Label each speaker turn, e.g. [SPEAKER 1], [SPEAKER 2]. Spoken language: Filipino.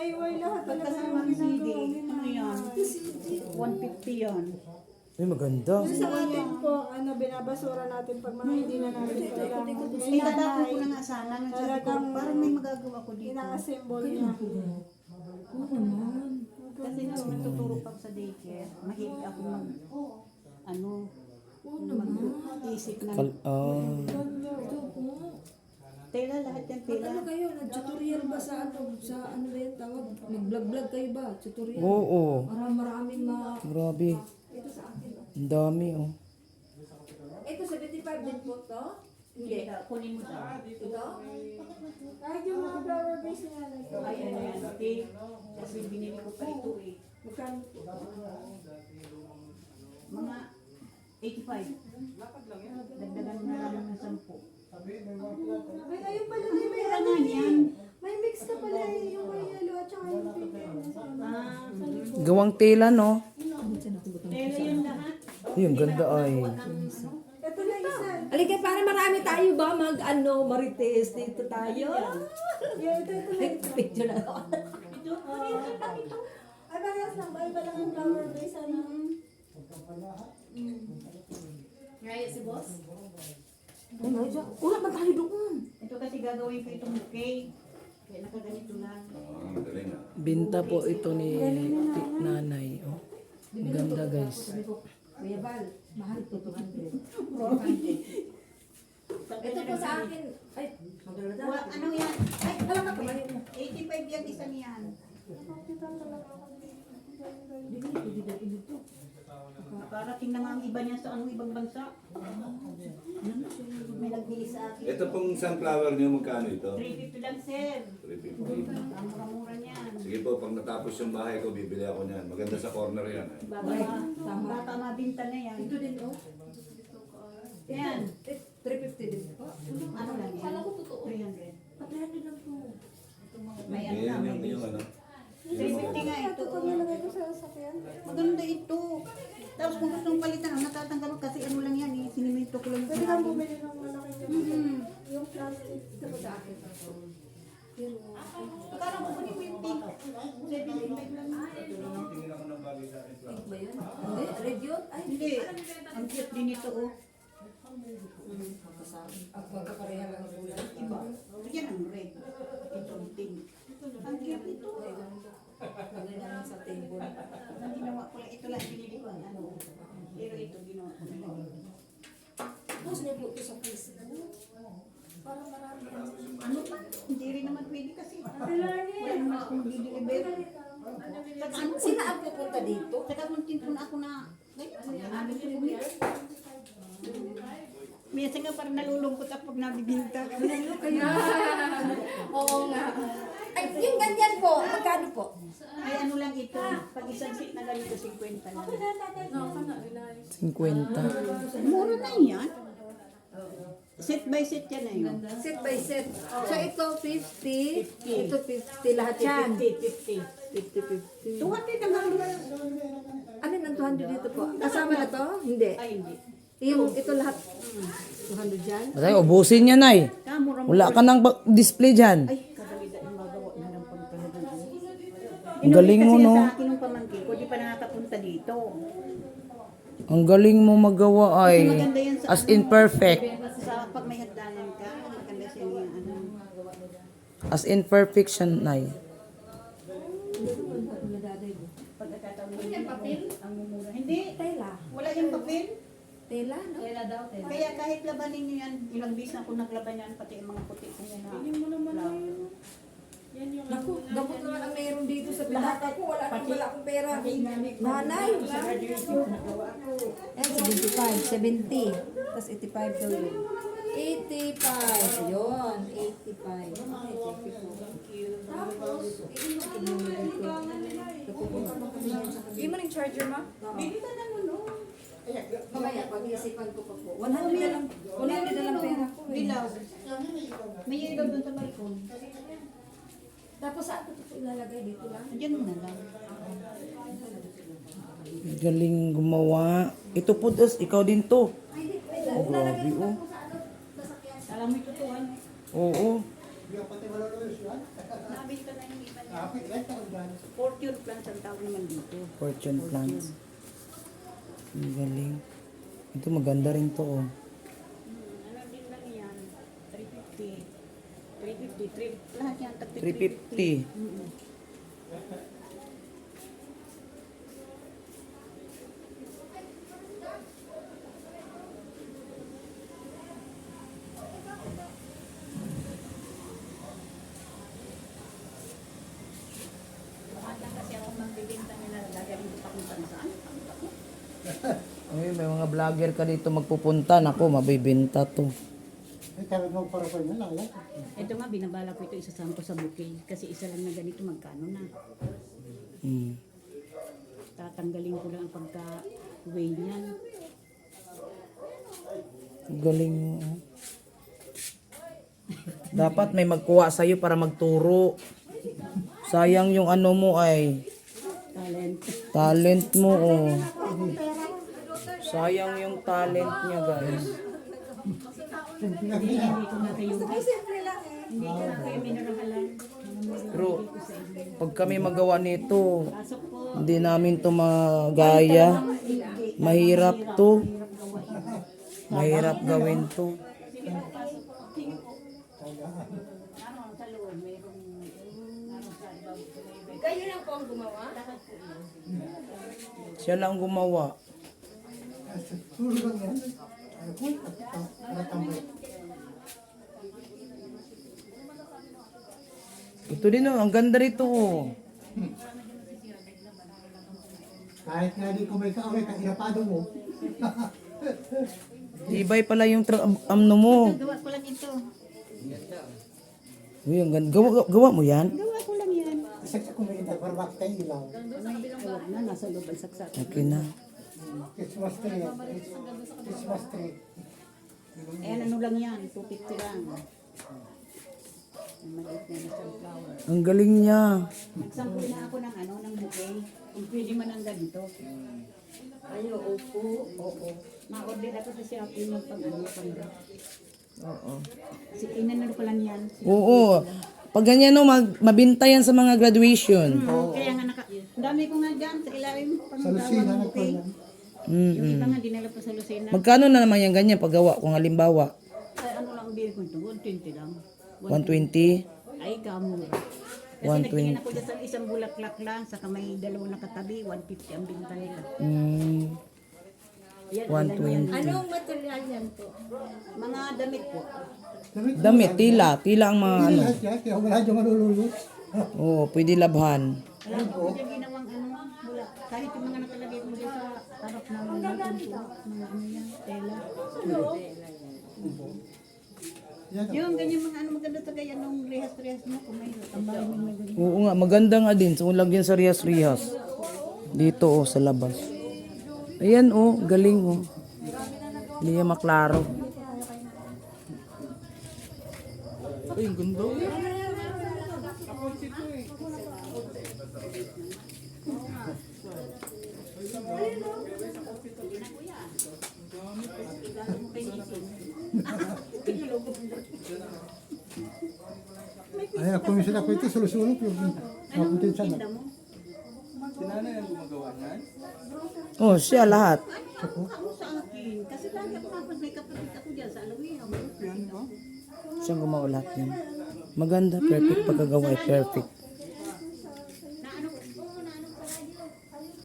[SPEAKER 1] DIY lahat talaga
[SPEAKER 2] Pagkasama ng CD, ano yan? 150 yan.
[SPEAKER 3] Ay, maganda.
[SPEAKER 1] Yung sa atin po, ano, binabasura natin pag mga hindi na natin kailangan.
[SPEAKER 2] Eh, tatapon ko na nga sana. Sabi ko,
[SPEAKER 1] Talagang
[SPEAKER 2] parang may magagawa ko dito.
[SPEAKER 1] Ina-assemble niya.
[SPEAKER 2] Kasi nung natuturo pa ako sa daycare, mahilig ako mag, ano, mag-isip ng
[SPEAKER 3] Kal ah.
[SPEAKER 2] Tela, lahat yan tela.
[SPEAKER 4] Ano kayo, nag-tutorial ba sa ano, sa ano ba yung tawag? Nag-vlog-vlog kayo ba? Tutorial?
[SPEAKER 3] Oo.
[SPEAKER 4] Para maraming ma...
[SPEAKER 3] Grabe.
[SPEAKER 4] Ito sa akin.
[SPEAKER 3] Ang dami, oh.
[SPEAKER 4] Ito, 75 din po to?
[SPEAKER 2] Hindi, kunin mo daw.
[SPEAKER 4] Ito?
[SPEAKER 1] Kahit yung mga flower base niya. like,
[SPEAKER 2] Ay, ano yan, ate. Kasi binili ko pa ito eh.
[SPEAKER 1] Magkano po?
[SPEAKER 2] Mga 85. Dagdagan na lang ng 10.
[SPEAKER 1] Ay, ayun pala, may, may ano
[SPEAKER 2] yan.
[SPEAKER 1] May mix ka pala eh, yung may yellow at saka yung pink.
[SPEAKER 2] Ah,
[SPEAKER 3] Gawang tela, no?
[SPEAKER 2] tela yan lahat.
[SPEAKER 3] Ay, ang ganda ay.
[SPEAKER 1] Ito na isa.
[SPEAKER 4] Alika, para marami tayo ba mag ano, marites dito tayo?
[SPEAKER 1] Yeah, ito, ito na isa.
[SPEAKER 4] Picture na ako.
[SPEAKER 2] Ito, ito ito.
[SPEAKER 1] Ay, parehas lang ba? Iba lang yung flower base, ano?
[SPEAKER 2] Raya si boss?
[SPEAKER 4] Ano siya? Wala man tayo doon.
[SPEAKER 2] Ito kasi gagawin ko itong bouquet. Kaya nakaganito lang.
[SPEAKER 3] Binta po ito ni ti- nanay, oh. Ang ganda, guys.
[SPEAKER 4] Kuya Val, mahal po 200. Ito po sa akin. Ay, maganda.
[SPEAKER 2] Wa, ano yan? Ay,
[SPEAKER 4] Alam ka, mo.
[SPEAKER 2] 85 yan isa niyan. Nakarating na nga ang iba niya sa anong ibang bansa. May nagbili sa akin.
[SPEAKER 5] Ito pong sunflower niyo, magkano ito?
[SPEAKER 2] 350 lang, sir.
[SPEAKER 5] 350.
[SPEAKER 2] Ang mura-mura niyan.
[SPEAKER 5] Sige po, pag natapos yung bahay ko, bibili ako niyan. Maganda sa corner yan. Eh.
[SPEAKER 2] Baka, baka mabinta na yan.
[SPEAKER 4] Ito din, oh.
[SPEAKER 2] Yan.
[SPEAKER 4] Eh, 350 din po.
[SPEAKER 2] Ano lang yan? 300.
[SPEAKER 4] Patrehando lang po.
[SPEAKER 2] May ano na, may
[SPEAKER 5] yung ano.
[SPEAKER 2] 350 nga ito.
[SPEAKER 1] Ito nilagay ko sa sasakyan.
[SPEAKER 2] Maganda ito. Tapos kung gusto mong palitan, ang natatanggal ko kasi ano lang yan eh. Sinimento ko lang
[SPEAKER 1] Pwede
[SPEAKER 2] sa
[SPEAKER 1] kang
[SPEAKER 2] akin.
[SPEAKER 1] bumili ng malaki niya.
[SPEAKER 2] Mhm.
[SPEAKER 1] Yung plastic.
[SPEAKER 4] Ito po sa akin. Pero,
[SPEAKER 2] Akala ko kunin mo yung pink. 75 lang.
[SPEAKER 4] pink ba yun? Hindi, red yun? Ay,
[SPEAKER 2] Hindi. Ang cute din ito oh.
[SPEAKER 4] Ang pagkakareha lang ang kulay.
[SPEAKER 2] Iba. Yan ang red. Ito ang pink. Ang ito.
[SPEAKER 4] Ganyan lang sa table.
[SPEAKER 2] Ang ginawa ko lang, ito lang binili ko ano. Pero ito ginawa ko lang.
[SPEAKER 4] Po ito sa Facebook. Para marami.
[SPEAKER 2] Ano pa? Hindi rin naman pwede kasi. Wala naman akong dideliver. Saka ano,
[SPEAKER 4] Sino ang pupunta dito?
[SPEAKER 2] saka kung tinpun ako na, ganyan, namin ko bumili. Minsan nga parang nalulungkot ako pag nabibinta.
[SPEAKER 4] Oo nga. Ay, yung ganyan po, magkano po?
[SPEAKER 2] Ay ano lang ito, pag isang seat na ganito, 50 lang.
[SPEAKER 3] 50.
[SPEAKER 2] Mura na yan. Set by set yan na yun.
[SPEAKER 4] Set by set. So ito 50, ito 50 lahat yan.
[SPEAKER 2] 50, 50.
[SPEAKER 4] 50, 50.
[SPEAKER 2] 200 ang halo.
[SPEAKER 4] Ano ng 200 dito po? Kasama na to? Hindi.
[SPEAKER 2] Ay, hindi.
[SPEAKER 4] Yung ito lahat. 200 dyan?
[SPEAKER 3] Ay, ubusin niya, nay.
[SPEAKER 2] Kamura mo.
[SPEAKER 3] Wala ka nang display dyan.
[SPEAKER 2] Ay.
[SPEAKER 3] Ang galing mo, no?
[SPEAKER 2] Sa akin ng pamangkin ko, di pa nakakapunta dito.
[SPEAKER 3] Ang galing mo magawa ay as in perfect.
[SPEAKER 2] Sa pag may hagdanan ka, maganda siya niya. Ano.
[SPEAKER 3] As in perfection, nay.
[SPEAKER 2] Yung papel? Ang mumura. Hindi.
[SPEAKER 4] Tela.
[SPEAKER 2] Wala yung papel.
[SPEAKER 4] Tela, no? Tela daw,
[SPEAKER 2] Kaya kahit labanin niyo yan, ilang bis na ako naglaban yan, pati yung mga puti ko yan. Hindi mo naman
[SPEAKER 4] Naku, gamot naman ang meron dito sa pinaka ko. Wala nang wala akong pera. Nanay. Eh, 75, 70. Tapos 85 daw yun. 85. Yun, 85. Ay, thank you po. Tapos,
[SPEAKER 1] Hindi mo ng charger, ma?
[SPEAKER 2] Bili ka na nun, no?
[SPEAKER 4] Mamaya, pag-iisipan ko pa po. 100 na lang. 100 na lang pera ko. eh.
[SPEAKER 2] Dilaw. May ilaw doon sa balkon.
[SPEAKER 4] Tapos saan ko ito ilalagay dito lang?
[SPEAKER 2] Diyan mo na lang.
[SPEAKER 3] Galing gumawa. Ito po, dos, ikaw din to. Oh, grabe, oh.
[SPEAKER 2] Alam mo ito to, ano?
[SPEAKER 3] Oo.
[SPEAKER 2] Nabita na yung iba niya. Fortune plants ang tawag naman dito.
[SPEAKER 3] Fortune plants. Ang galing. Ito maganda rin to oh.
[SPEAKER 2] Ano din lang yan? 350. 350. 3, lahat yan. tagti
[SPEAKER 3] 350.
[SPEAKER 2] Mm-mm. Baka lang kasi ako magbibenta nila, gagaling ko pa kung saan saan.
[SPEAKER 3] Ay, may mga vlogger ka dito magpupunta. Nako, mabibenta to.
[SPEAKER 2] Ito nga, binabala ko ito isasama ko sa bouquet. Kasi isa lang na ganito, magkano na.
[SPEAKER 3] Hmm.
[SPEAKER 2] Tatanggalin ko lang ang pagka-weigh niyan.
[SPEAKER 3] Galing mo. oh. Dapat may magkuha sa'yo para magturo. Sayang yung ano mo ay
[SPEAKER 2] Talent.
[SPEAKER 3] talent mo oh. Sayang yung talent niya guys. Pero pag kami magawa nito, hindi namin to magaya. Mahirap to. Mahirap gawin to.
[SPEAKER 1] Kayo lang po gumawa?
[SPEAKER 3] Siya lang gumawa. Ito din oh, ang ganda rito oh.
[SPEAKER 6] Kahit nga di ko may kaaway, kahirapado mo.
[SPEAKER 3] Ibay pala yung tra- am- amno mo.
[SPEAKER 2] Gawa ko lang ito.
[SPEAKER 3] Uy, ang ganda. Gawa, gawa mo yan?
[SPEAKER 2] Gawa ko lang yan.
[SPEAKER 6] Saksak ko may interparmak tayo ilaw.
[SPEAKER 2] Huwag na, nasa loob ang saksak.
[SPEAKER 3] Okay na.
[SPEAKER 6] Christmas tree. Christmas tree.
[SPEAKER 2] Eh, ano lang yan, 250 lang. Ang maliit na na sunflower.
[SPEAKER 3] Ang galing niya.
[SPEAKER 2] Nagsampul na ako ng ano, ng bouquet. Kung pwede man ang ganito. Ay, oo po. Oo. Ma-order ako sa Shopee ng pang ano, pang
[SPEAKER 3] Oo.
[SPEAKER 2] Si inanalo ko lang yan.
[SPEAKER 3] Oo. Pag ganyan no, mag, mabinta yan sa mga graduation.
[SPEAKER 2] Kaya nga naka... Ang dami ko nga dyan sa ilalim. Pang
[SPEAKER 6] Sa Lucina
[SPEAKER 2] bouquet.
[SPEAKER 6] yan.
[SPEAKER 3] Mm
[SPEAKER 2] Yung iba nga dinala pa sa Lucena.
[SPEAKER 3] Magkano na naman yan ganyan paggawa kung halimbawa?
[SPEAKER 2] Ay, ano lang bili ko ito? 120 lang.
[SPEAKER 3] 120?
[SPEAKER 2] Ay, kamura. Kasi
[SPEAKER 3] 120.
[SPEAKER 2] nagtingin ako dyan sa isang bulaklak lang, saka may dalawang nakatabi, 150 ang binta nila.
[SPEAKER 3] Mm,
[SPEAKER 2] Yan,
[SPEAKER 3] 120.
[SPEAKER 1] Anong material yan po?
[SPEAKER 2] Mga damit po.
[SPEAKER 3] Damit, tila. Tila ang mga ano.
[SPEAKER 6] Kaya wala dyan malululot.
[SPEAKER 3] Oo, pwede labhan.
[SPEAKER 2] Alam ko, kung ginawang ano, kahit yung mga nakalagay ko dyan sa harap ng mga pinto, mga ano yan, tela.
[SPEAKER 6] Yan.
[SPEAKER 2] Yung ganyan mga ano maganda sa gaya nung rehas-rehas mo, kung may tambahin mo.
[SPEAKER 3] Oo nga, maganda nga din. So, lagyan sa riyas-riyas. Dito oh, sa labas. Ayan oh, galing oh. Hindi niya maklaro. Ay, ang ganda.
[SPEAKER 6] Ay, ako minsan ako ito, sulusulok yung mapuntin sana.
[SPEAKER 2] Tinda mo?
[SPEAKER 3] Oh, siya lahat.
[SPEAKER 2] Ano sa akin? Kasi lagi ako kapag may kapatid ako dyan sa alawihan.
[SPEAKER 3] Siya gumawa lahat yan. Maganda, perfect pagkagawa, eh, perfect.